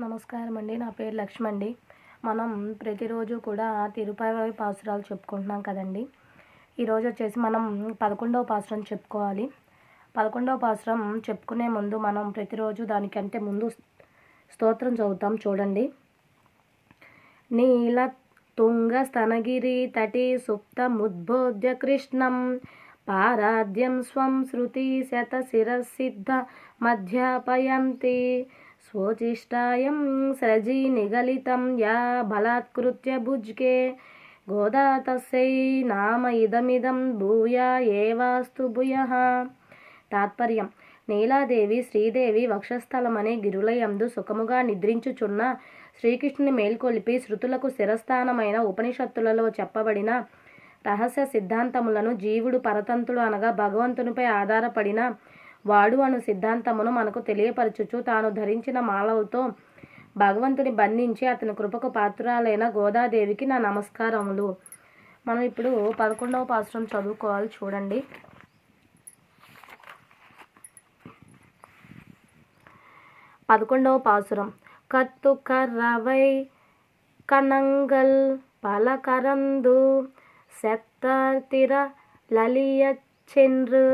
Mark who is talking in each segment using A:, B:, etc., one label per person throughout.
A: నమస్కారం అండి నా పేరు లక్ష్మి అండి మనం ప్రతిరోజు కూడా తిరుపతి పాసురాలు చెప్పుకుంటున్నాం కదండి. ఈరోజు వచ్చేసి మనం పదకొండవ పాసురం చెప్పుకోవాలి. పదకొండవ పాసురం చెప్పుకునే ముందు మనం ప్రతిరోజు దానికంటే ముందు స్తోత్రం చదువుతాం చూడండి. నీల తుంగ స్తనగిరి తటి సుప్త ముద్బోధ్య కృష్ణం. పారాధ్యం స్వం శృతి శత శిరసిద్ధ మధ్యాపయంతి. స్వోచిష్టాయం సృజి నిగలితం యా బలాత్కృత్య భుజ్కే గోదా తస్యై నామ ఇదమిదం భూయా ఏవాస్తు భూయ. తాత్పర్యం నీలాదేవి శ్రీదేవి వక్షస్థలమనే గిరులయందు సుఖముగా నిద్రించుచున్న శ్రీకృష్ణుని మేల్కొలిపి శృతులకు శిరస్థానమైన ఉపనిషత్తులలో చెప్పబడిన రహస్య సిద్ధాంతములను జీవుడు పరతంతుడు అనగా భగవంతునిపై ఆధారపడిన వాడు అను సిద్ధాంతమును మనకు తెలియపరచుచు తాను ధరించిన మాలవుతో భగవంతుని బంధించి అతని కృపకు పాత్రాలైన గోదాదేవికి నా నమస్కారములు. మనం ఇప్పుడు పదకొండవ పాశ్రం చదువుకోవాలి చూడండి. పదకొండవ పాసురం కత్తు కర్రవై కనంగల్ పలకరందు సెత్తార్తిర లలియ చెన్రు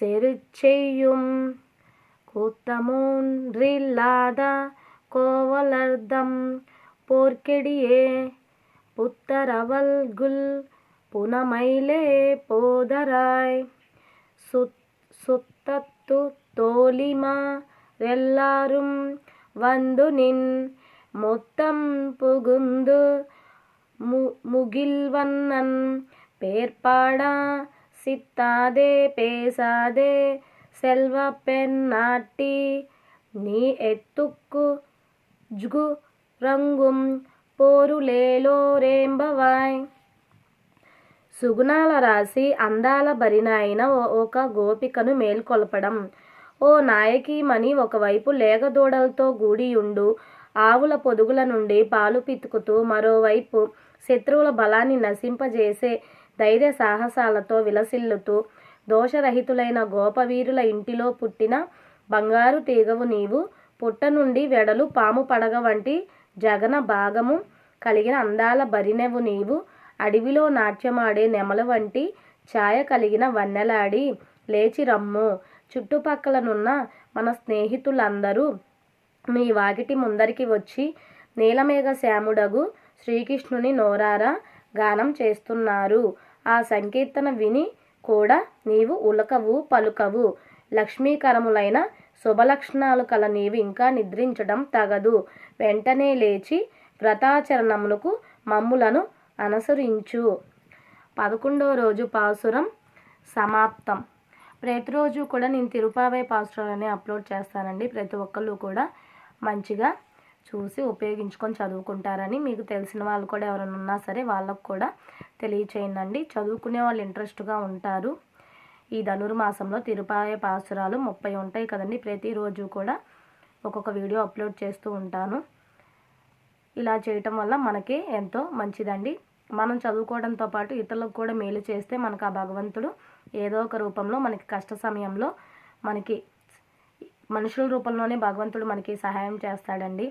A: செருச்செய்யும். கூத்தமூன்றில்லாத கோவலர்தம். போர்க்கெடியே புத்தரவல்குல் புனமயிலே போதராய். சுத் சுத்தத்து தோலிமா எல்லாரும் வந்து நின் மொத்தம் புகுந்து மு முகில்வண்ணன். பேர்பாடா സിത്താതെ പേസാതെ സെൽവ പെണ്ണാട്ടി నీ ఎత్తుక్కు జుగు రంగుం పోరులేలో రేంబవాయ్ సుగుణాల రాసి అందాల బరినైన ఒక గోపికను మేల్కొల్పడం. ఓ నాయకి మణి ఒకవైపు లేగదూడలతో గూడియుండు ఆవుల పొదుగుల నుండి పాలు పితుకుతూ మరోవైపు శత్రువుల బలాన్ని నశింపజేసే ధైర్య సాహసాలతో విలసిల్లుతూ దోషరహితులైన గోపవీరుల ఇంటిలో పుట్టిన బంగారు తీగవు నీవు. పుట్ట నుండి వెడలు పాము పడగ వంటి జగన భాగము కలిగిన అందాల బరినెవు నీవు. అడవిలో నాట్యమాడే నెమల వంటి ఛాయ కలిగిన వన్నెలాడి లేచి రమ్ము. చుట్టుపక్కలనున్న మన స్నేహితులందరూ మీ వాకిటి ముందరికి వచ్చి నీలమేఘ శ్యాముడగు శ్రీకృష్ణుని నోరారా గానం చేస్తున్నారు. ఆ సంకీర్తన విని కూడా నీవు ఉలకవు పలుకవు. లక్ష్మీకరములైన శుభలక్షణాలు కల నీవు ఇంకా నిద్రించడం తగదు. వెంటనే లేచి వ్రతాచరణములకు మమ్ములను అనుసరించు. పదకొండవ రోజు పాసురం సమాప్తం. ప్రతిరోజు కూడా నేను తిరుపావై పాసురాలని అప్లోడ్ చేస్తానండి. ప్రతి ఒక్కళ్ళు కూడా మంచిగా చూసి ఉపయోగించుకొని చదువుకుంటారని మీకు తెలిసిన వాళ్ళు కూడా ఎవరైనా ఉన్నా సరే వాళ్ళకు కూడా తెలియచేయండి చదువుకునే వాళ్ళు ఇంట్రెస్ట్గా ఉంటారు. ఈ ధనుర్మాసంలో తిరుపాయ పాసురాలు ముప్పై ఉంటాయి కదండి. ప్రతిరోజు కూడా ఒక్కొక్క వీడియో అప్లోడ్ చేస్తూ ఉంటాను. ఇలా చేయటం వల్ల మనకి ఎంతో మంచిదండి. మనం చదువుకోవడంతో పాటు ఇతరులకు కూడా మేలు చేస్తే మనకు ఆ భగవంతుడు ఏదో ఒక రూపంలో మనకి కష్ట సమయంలో మనకి మనుషుల రూపంలోనే భగవంతుడు మనకి సహాయం చేస్తాడండి.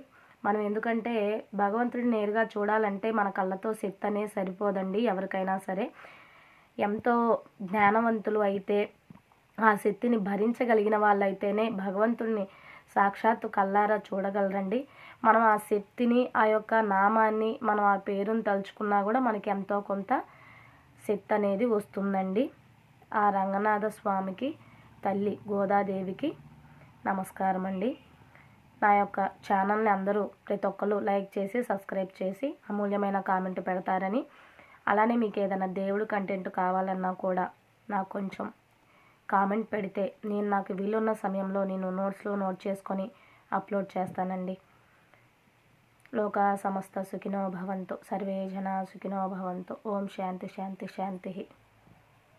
A: మనం ఎందుకంటే భగవంతుడిని నేరుగా చూడాలంటే మన కళ్ళతో శక్తి సరిపోదండి ఎవరికైనా సరే. ఎంతో జ్ఞానవంతులు అయితే ఆ శక్తిని భరించగలిగిన వాళ్ళైతేనే భగవంతుడిని సాక్షాత్తు కల్లారా చూడగలరండి. మనం ఆ శక్తిని ఆ యొక్క నామాన్ని మనం ఆ పేరును తలుచుకున్నా కూడా మనకి ఎంతో కొంత శక్తి అనేది వస్తుందండి. ఆ రంగనాథ స్వామికి తల్లి గోదాదేవికి నమస్కారం అండి నా యొక్క ఛానల్ని అందరూ ప్రతి ఒక్కరు లైక్ చేసి సబ్స్క్రైబ్ చేసి అమూల్యమైన కామెంట్ పెడతారని. అలానే మీకు ఏదైనా దేవుడు కంటెంట్ కావాలన్నా కూడా నాకు కొంచెం కామెంట్ పెడితే నేను నాకు వీలున్న సమయంలో నేను నోట్స్లో నోట్ చేసుకొని అప్లోడ్ చేస్తానండి. లోక సమస్త సుఖినో భవంతు సర్వే సుఖినో భవంతు. ఓం శాంతి శాంతి శాంతి.